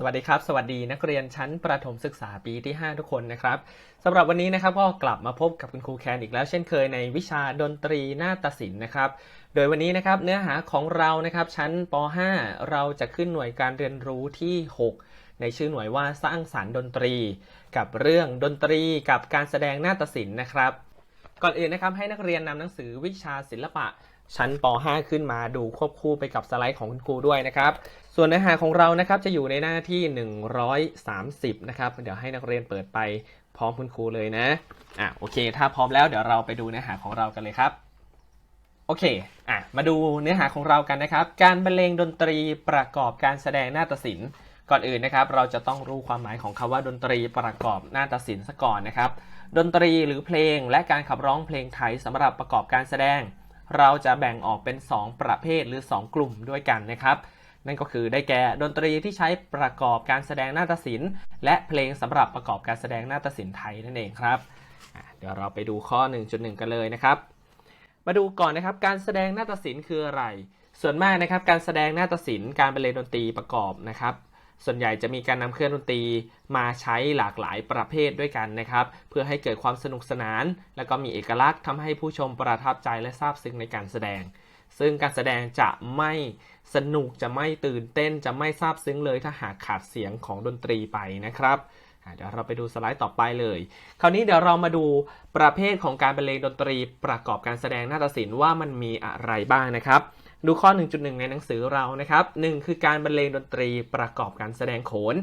สวัสดีครับ สวัสดีนักเรียนชั้นประถมศึกษาปีที่ 5 ทุกคนนะครับสำหรับวันนี้นะครับก็กลับมาพบกับคุณครูแคนอีกแล้วเช่นเคยในวิชาดนตรีนาฏศิลป์นะครับ โดยวันนี้นะครับเนื้อหาของเรานะครับชั้นป .5 เราจะขึ้นหน่วยการเรียนรู้ที่ 6 ในชื่อหน่วยว่าสร้างสรรค์ดนตรี กับเรื่องดนตรีกับการแสดงนาฏศิลป์นะครับ ก่อนอื่นนะครับให้นักเรียนนำหนังสือวิชาศิลปะชั้นป .5 ขึ้นมาดูควบคู่ไปกับสไลด์ของคุณครูด้วยนะครับ ส่วนเนื้อหาของเรานะครับจะอยู่ในหน้าที่ 130 นะครับ เดี๋ยวให้นักเรียนเปิดไปพร้อมคุณครูเลยนะ อะโอเค ถ้าพร้อมแล้วเดี๋ยวเราไปดูเนื้อหาของเรากันเลยครับ โอเค อะมาดูเนื้อหาของเรากันนะครับ การบรรเลงดนตรีประกอบการแสดงนาฏศิลป์ก่อนอื่นนะครับ เราจะต้องรู้ความหมายของคำว่าดนตรีประกอบนาฏศิลป์ซะก่อนนะครับ ดนตรีหรือเพลงและการขับร้องเพลงไทยสำหรับประกอบการแสดง เราจะแบ่งออกเป็น 2 ประเภทหรือ 2 กลุ่มด้วยกันนะครับ นั่นก็คือได้แก่ดนตรีที่ใช้ประกอบการแสดงนาฏศิลป์ และเพลงสำหรับประกอบการแสดงนาฏศิลป์ไทยนั่นเองครับเดี๋ยวเราไปดูข้อ 1.1 กันเลยนะครับ มาดูก่อนนะครับการแสดงนาฏศิลป์คืออะไร ส่วนมากนะครับการแสดงนาฏศิลป์การบรรเลงดนตรีประกอบนะครับส่วนใหญ่จะมีการนำเครื่องดนตรีมาใช้หลากหลายประเภทด้วยกันนะครับ เพื่อให้เกิดความสนุกสนาน แล้วก็มีเอกลักษณ์ทำให้ผู้ชมประทับใจและซาบซึ้งในการแสดง ซึ่งการแสดงจะไม่สนุกจะไม่ตื่นเต้นจะไม่ซาบซึ้งเลยถ้าหากขาดเสียงของดนตรีไปนะครับเดี๋ยวเราไปดูสไลด์ต่อไปเลย คราวนี้เดี๋ยวเรามาดูประเภทของการบรรเลงดนตรีประกอบการแสดงนาฏศิลป์ว่ามันมีอะไรบ้างนะครับ ดูข้อ 1.1 ในหนังสือเรานะครับ 1 คือการบรรเลงดนตรีประกอบการแสดงโขน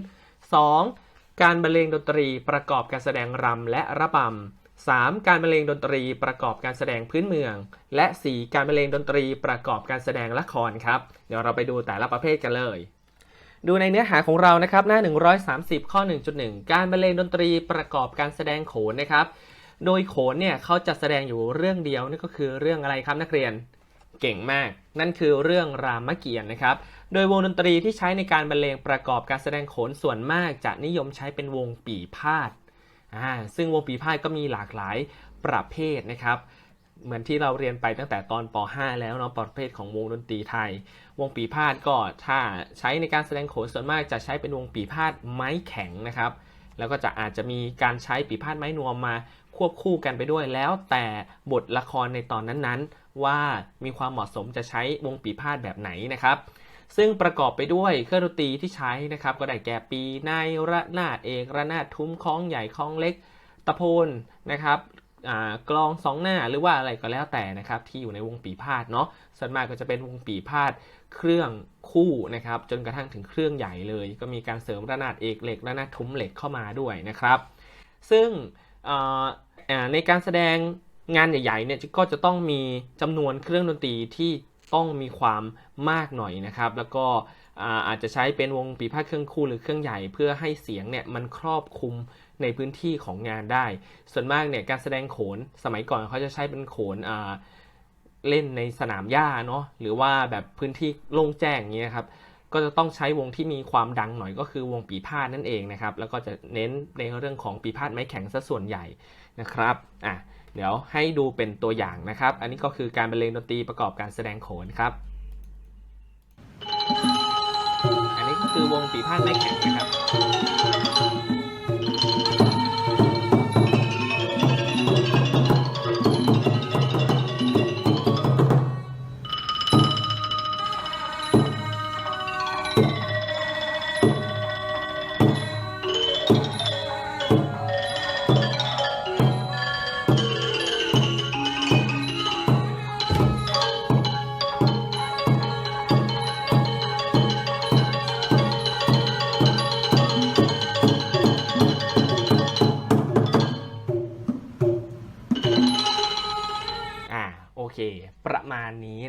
2. การบรรเลงดนตรีประกอบการแสดงรำและระบำ 3. การบรรเลงดนตรีประกอบการแสดงพื้นเมือง และ 4. การบรรเลงดนตรีประกอบการแสดงละครครับ เดี๋ยวเราไปดูแต่ละประเภทกันเลย ดูในเนื้อหาของเรานะครับหน้า 130 ข้อ 1.1 การบรรเลงดนตรีประกอบการแสดงโขนนะครับ โดยโขนเนี่ยเขาจะแสดงอยู่เรื่องเดียวนั่นก็คือเรื่องอะไรครับนักเรียนเก่งมาก นั่นคือเรื่องรามเกียรติ์นะครับ โดยวงดนตรีที่ใช้ในการบรรเลงประกอบการแสดงโขนส่วนมาก จะนิยมใช้เป็นวงปี่พาด อ่าซึ่งวงปีพาดก็มีหลากหลายประเภทนะครับเหมือนที่เราเรียนไปตั้งแต่ตอนป .5 แล้วเนาะประเภทของวงดนตรีไทย วงปีพาดก็ถ้าใช้ในการแสดงโขนส่วนมากจะใช้เป็นวงปีพาดไม้แข็งนะครับ แล้วก็จะอาจจะมีการใช้ปีพาดไม้นวมมาควบคู่กันไปด้วยแล้วแต่บทละครในตอนนั้นๆ ว่ามีความเหมาะสมจะใช้วงปีพาดแบบไหนนะครับ ซึ่งประกอบไปด้วยเครื่องดนตรีที่ใช้นะครับ ก็ได้แก่ปีในระนาดเอกระนาดทุ้มคล้องใหญ่คล้องเล็กตะโพนนะครับกลองสองหน้าหรือว่าอะไรก็แล้วแต่นะครับที่อยู่ในวงปีพาดเนาะส่วนมากก็จะเป็นวงปีพาดเครื่องคู่นะครับจนกระทั่งถึงเครื่องใหญ่เลย ก็มีการเสริมระนาดเอกเหล็กระนาดทุ้มเหล็กเข้ามาด้วยนะครับ ซึ่งในการแสดงงานใหญ่ๆเนี่ยก็จะต้องมีจำนวนเครื่องดนตรีที่ต้องมีความ มากหน่อยนะครับ แล้วก็อาจจะใช้เป็นวงปีพาดเครื่องคู่หรือเครื่องใหญ่เพื่อให้เสียงเนี่ยมันครอบคลุมในพื้นที่ของงานได้ ส่วนมากเนี่ยการแสดงโขนสมัยก่อนเขาจะใช้เป็นโขนเล่นในสนามหญ้าเนาะหรือว่าแบบพื้นที่โล่งแจ้งอย่างเงี้ยครับก็จะต้องใช้วงที่มีความดังหน่อยก็คือวงปีพาดนั่นเองนะครับ แล้วก็จะเน้นในเรื่องของปีพาดไม้แข็งซะส่วนใหญ่นะครับอะเดี๋ยวให้ดูเป็นตัวอย่างนะครับ อันนี้ก็คือการบรรเลงดนตรีประกอบการแสดงโขนครับ คือวงปีพาดไม้แข็งนะครับ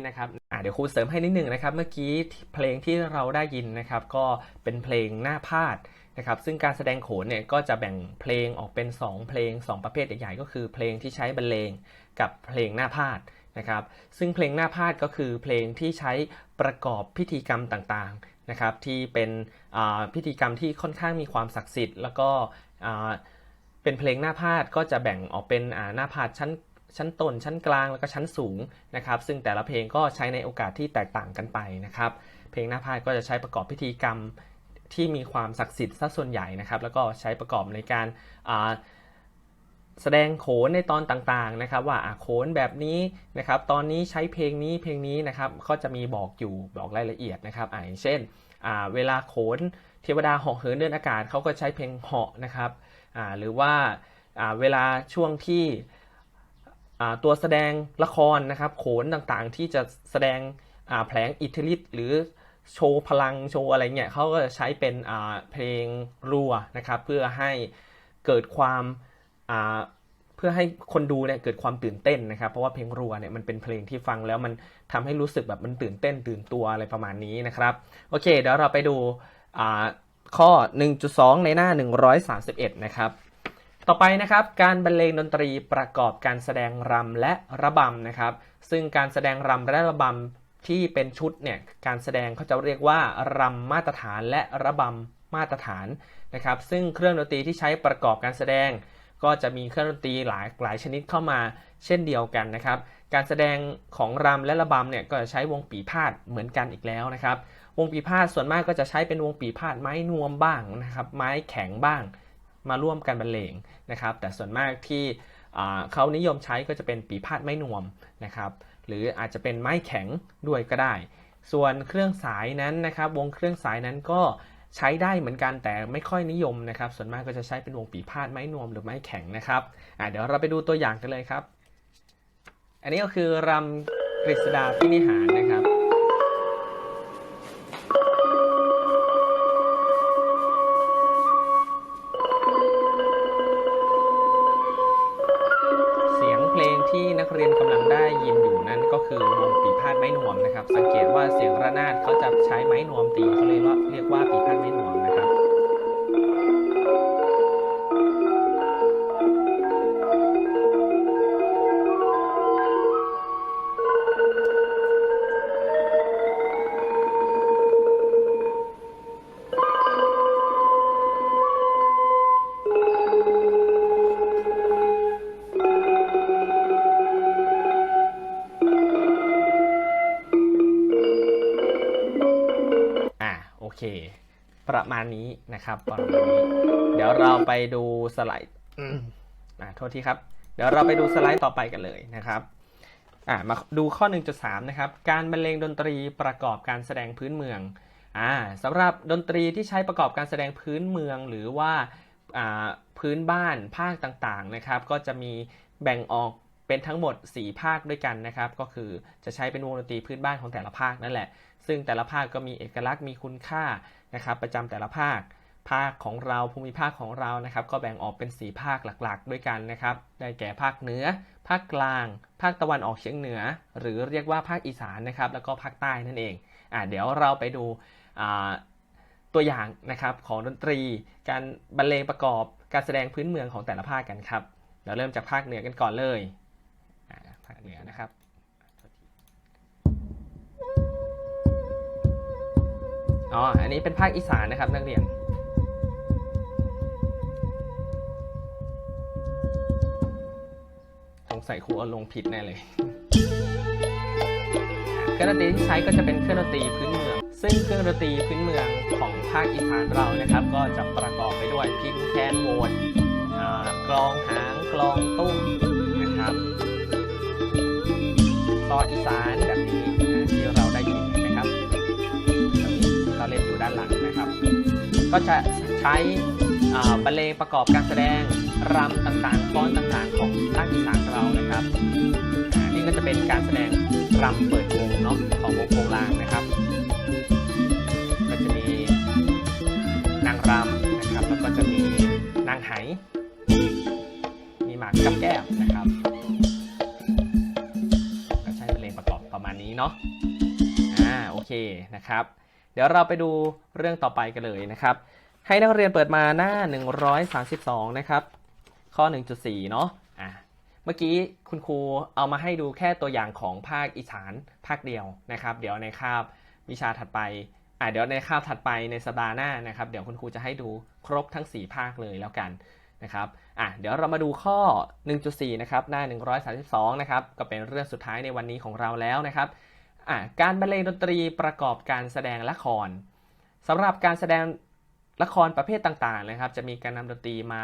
นะครับเดี๋ยวครูเสริมให้นิดหนึ่งนะครับ เมื่อกี้เพลงที่เราได้ยินนะครับ ก็เป็นเพลงหน้าพาดนะครับซึ่งการแสดงโขนเนี่ยก็จะแบ่งเพลงออกเป็น 2 เพลง 2 ประเภทใหญ่ๆก็คือเพลงที่ใช้บรรเลงกับเพลงหน้าพาดนะครับซึ่งเพลงหน้าพาดก็คือเพลงที่ใช้ประกอบพิธีกรรมต่างๆนะครับที่เป็นพิธีกรรมที่ค่อนข้างมีความศักดิ์สิทธิ์ แล้วก็เป็นเพลงหน้าพาดก็จะแบ่งออกเป็นหน้าพาดชั้น ชั้นต้นชั้นกลางแล้วก็ชั้นสูงนะครับซึ่งแต่ละเพลงก็ใช้ในโอกาสที่แตกต่างกันไปนะครับ เพลงหน้าพาดก็จะใช้ประกอบพิธีกรรมที่มีความศักดิ์สิทธิ์ซะส่วนใหญ่นะครับ แล้วก็ใช้ประกอบในการแสดงโขนในตอนต่างๆนะครับ ว่าโขนแบบนี้นะครับ ตอนนี้ใช้เพลงนี้เพลงนี้นะครับก็จะมีบอกอยู่บอกรายละเอียดนะครับอ่าอย่างเช่นเวลาโขนเทวดาเหาะเหินเดินอากาศเขาก็ใช้เพลงเหาะนะครับหรือว่าเวลาช่วงที่ ตัวแสดงละครนะครับ โขนต่างๆ ที่จะแสดงแผลงอิทธิฤทธิ์หรือโชว์พลังโชว์อะไรเงี้ยเขาก็จะใช้เป็นเพลงรัวนะครับเพื่อให้เกิดความเพื่อให้คนดูเนี่ยเกิดความตื่นเต้นนะครับ เพราะว่าเพลงรัวเนี่ยมันเป็นเพลงที่ฟังแล้วมันทำให้รู้สึกแบบมันตื่นเต้นตื่นตัวอะไรประมาณนี้นะครับโอเคเดี๋ยวเราไปดูอ่าข้อ 1.2 ในหน้า 131 นะครับ ต่อไปนะครับการบรรเลงดนตรีประกอบการแสดงรำและระบำนะครับ ซึ่งการแสดงรำและระบำที่เป็นชุดเนี่ยการแสดงเขาจะเรียกว่ารำมาตรฐานและระบำมาตรฐานนะครับ ซึ่งเครื่องดนตรีที่ใช้ประกอบการแสดง ก็จะมีเครื่องดนตรีหลายหลายชนิดเข้ามาเช่นเดียวกันนะครับ การแสดงของรำและระบำเนี่ยก็จะใช้วงปีพาดเหมือนกันอีกแล้วนะครับ วงปีพาดส่วนมากก็จะใช้เป็นวงปีพาดไม้นวมบ้างนะครับ ไม้แข็งบ้าง มาร่วมกันบรรเลงนะครับ แต่ส่วนมากที่เขานิยมใช้ก็จะเป็นปีพาดไม้นวมนะครับ หรืออาจจะเป็นไม้แข็งด้วยก็ได้ ส่วนเครื่องสายนั้นนะครับ วงเครื่องสายนั้นก็ใช้ได้เหมือนกันแต่ไม่ค่อยนิยมนะครับ ส่วนมากก็จะใช้เป็นวงปีพาดไม้นวมหรือไม้แข็งนะครับเดี๋ยวเราไปดูตัวอย่างกันเลยครับ อันนี้ก็คือรำกฤษดาพินิหารนะครับ ที่นักเรียนกำลังได้ยินอยู่นั้นก็คือวงปีพาดไม้หนวมนะครับ สังเกตว่าเสียงระนาดเขาจะใช้ไม้หนวมตีเขาเลยว่าเรียกว่าปีพาดไม้หนวมนะครับ ประมาณนี้นะครับประมาณนี้ เดี๋ยวเราไปดูสไลด์อืมอะโทษทีครับ เดี๋ยวเราไปดูสไลด์ต่อไปกันเลยนะครับอะมาดูข้อ 1.3 นะครับ การบรรเลงดนตรีประกอบการแสดงพื้นเมืองอ่าสำหรับดนตรีที่ใช้ประกอบการแสดงพื้นเมืองหรือว่าอ่าพื้นบ้านภาคต่างๆนะครับ ก็จะมีแบ่งออก เป็นทั้งหมด 4 ภาคด้วยกันนะครับ ก็คือจะใช้เป็นวงดนตรีพื้นบ้านของแต่ละภาคนั่นแหละ ซึ่งแต่ละภาคก็มีเอกลักษณ์มีคุณค่านะครับ ประจำแต่ละภาค ภาคของเราภูมิภาคของเรานะครับ ก็แบ่งออกเป็น 4 ภาคหลักๆ ด้วยกันนะครับ ได้แก่ภาคเหนือ ภาคกลาง ภาคตะวันออกเฉียงเหนือ หรือเรียกว่าภาคอีสานนะครับ แล้วก็ภาคใต้นั่นเองอ่าเดี๋ยวเราไปดูตัวอย่างนะครับของดนตรี การบรรเลงประกอบการแสดงพื้นเมืองของแต่ละภาคกันครับเดี๋ยวเริ่มจากภาคเหนือกันก่อนเลย ภาคเหนือนะครับอ๋อ อันนี้เป็นภาคอีสานนะครับนักเรียน สงสัยครูเอาลงผิดแน่เลยเครื่องดนตรีที่ใช้ก็จะเป็นเครื่องดนตรีพื้นเมือง ซึ่งเครื่องดนตรีพื้นเมืองของภาคอีสานเรานะครับ ก็จะประกอบไปด้วยพินแคนโหวดอ่ากลองหางกลองตุ้ม ซออีสานแบบนี้ที่เราได้ยินเห็นไหมครับเราเล่นอยู่ด้านหลังนะครับ ก็จะใช้บรรเลงประกอบการแสดงรำต่างๆฟ้อนต่างๆ ของภาคอีสานเรานะครับอ่านี่ก็จะเป็นการแสดงรำเปิดวงเนาะของวงโปงลางนะครับ ก็จะมีนางรำนะครับแล้วก็จะมีนางไหมีหมากกับแก้วนะครับ เนาะอ่าโอเคนะครับ เดี๋ยวเราไปดูเรื่องต่อไปกันเลยนะครับ ให้นักเรียนเปิดมาหน้า 132 นะครับ ข้อ 1.4 เนาะอะเมื่อกี้คุณครูเอามาให้ดูแค่ตัวอย่างของภาคอีสานภาคเดียวนะครับ เดี๋ยวในคาบวิชาถัดไปอะเดี๋ยวในคาบถัดไปในสัปดาห์หน้านะครับ เดี๋ยวคุณครูจะให้ดูครบทั้ง 4 ภาคเลยแล้วกัน นะครับอะเดี๋ยวเรามาดูข้อ 1.4 นะครับ หน้า 132 นะครับ ก็เป็นเรื่องสุดท้ายในวันนี้ของเราแล้วนะครับอะการบรรเลงดนตรีประกอบการแสดงละครสำหรับการแสดงละครประเภทต่างๆนะครับ จะมีการนำดนตรีมา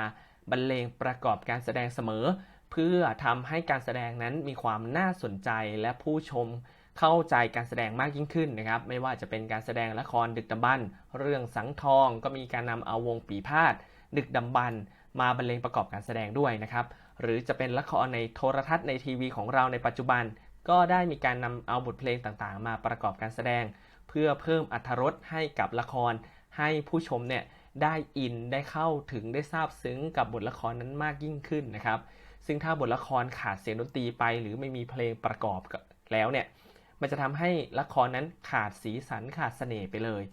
บรรเลงประกอบการแสดงเสมอ เพื่อทำให้การแสดงนั้นมีความน่าสนใจและผู้ชมเข้าใจการแสดงมากยิ่งขึ้นนะครับ ไม่ว่าจะเป็นการแสดงละครดึกดำบรรเรื่องสังทอง ก็มีการนำเอาวงปีพาดดึกดำบรร มาบรรเลงประกอบการแสดงด้วยนะครับ หรือจะเป็นละครในโทรทัศน์ในทีวีของเราในปัจจุบัน ก็ได้มีการนำเอาบทเพลงต่างๆ มาประกอบการแสดง เพื่อเพิ่มอรรถรสให้กับละคร ให้ผู้ชมเนี่ยได้อินได้เข้าถึงได้ทราบซึ้งกับบทละครนั้นมากยิ่งขึ้นนะครับ ซึ่งถ้าบทละครขาดเสียงดนตรีไปหรือไม่มีเพลงประกอบแล้วเนี่ยมันจะทำให้ละครนั้นขาดสีสันขาดเสน่ห์ไปเลย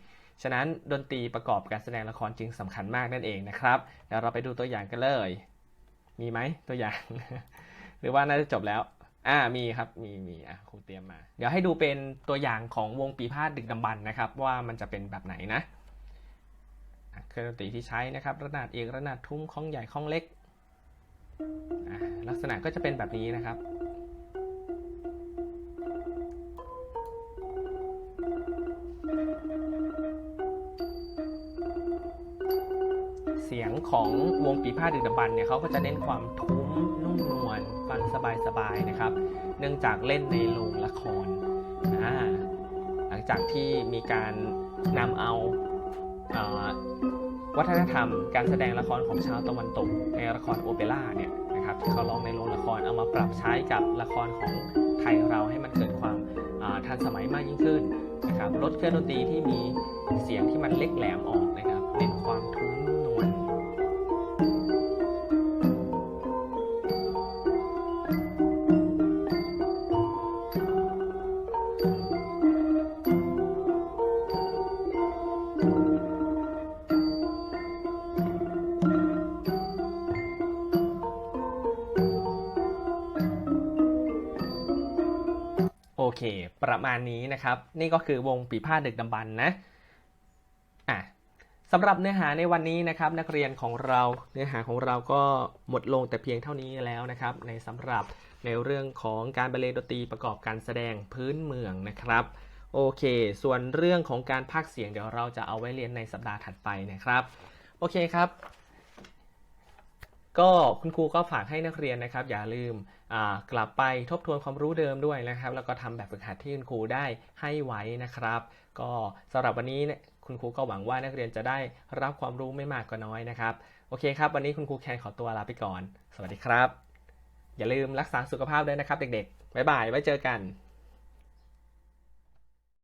ฉะนั้นดนตรีประกอบการแสดงละครจึงสำคัญมากนั่นเองนะครับเดี๋ยวเราไปดูตัวอย่างกันเลย มีไหมตัวอย่าง หรือว่าน่าจะจบแล้วอ่ามีครับมีมีอะครูเตรียมมา เดี๋ยวให้ดูเป็นตัวอย่างของวงปีพาดดึกดำบรรพ์นะครับ ว่ามันจะเป็นแบบไหนนะเครื่องดนตรีที่ใช้นะครับ ระนาดเอกระนาดทุ้มข้องใหญ่ข้องเล็กลักษณะก็จะเป็นแบบนี้นะครับ ของวงปีพาดดึกดำบรรเนี่ยเขาก็จะเน้นความทุ้มนุ่มนวลฟังสบายๆนะครับ เนื่องจากเล่นในโรงละครอ่าหลังจากที่มีการนำเอาเอ่อวัฒนธรรมการแสดงละครของชาวตะวันตกในละครโอเปร่าเนี่ยนะครับที่เขาร้องในโรงละครเอามาปรับใช้กับละครของไทยเราให้มันเกิดความาทันสมัยมากยิ่งขึ้นนะครับลดเครื่องดนตรีที่มีเสียงที่มันเล็กแหลมออกนะครับเน้นความทุ้ม เค ประมาณนี้นะครับ นี่ก็คือวงปีพาดดึกดำบรรพ์นะอะสำหรับเนื้อหาในวันนี้นะครับ นักเรียนของเราเนื้อหาของเราก็หมดลงแต่เพียงเท่านี้แล้วนะครับ ในสำหรับในเรื่องของการบรรเลงดนตรีประกอบการแสดงพื้นเมืองนะครับโอเค ส่วนเรื่องของการพากย์เสียงเดี๋ยวเราจะเอาไว้เรียนในสัปดาห์ถัดไปนะครับ โอเคครับ ก็คุณครูก็ฝากให้นักเรียนนะครับ อย่าลืมกลับไปทบทวนความรู้เดิมด้วยนะครับ แล้วก็ทำแบบฝึกหัดที่คุณครูได้ให้ไว้นะครับ ก็สำหรับวันนี้เนี่ยคุณครูก็หวังว่านักเรียนจะได้รับความรู้ไม่มากก็น้อยนะครับโอเคครับ วันนี้คุณครูแคนขอตัวลาไปก่อน สวัสดีครับ อย่าลืมรักษาสุขภาพด้วยนะครับ เด็กๆบ๊ายบายไว้เจอกัน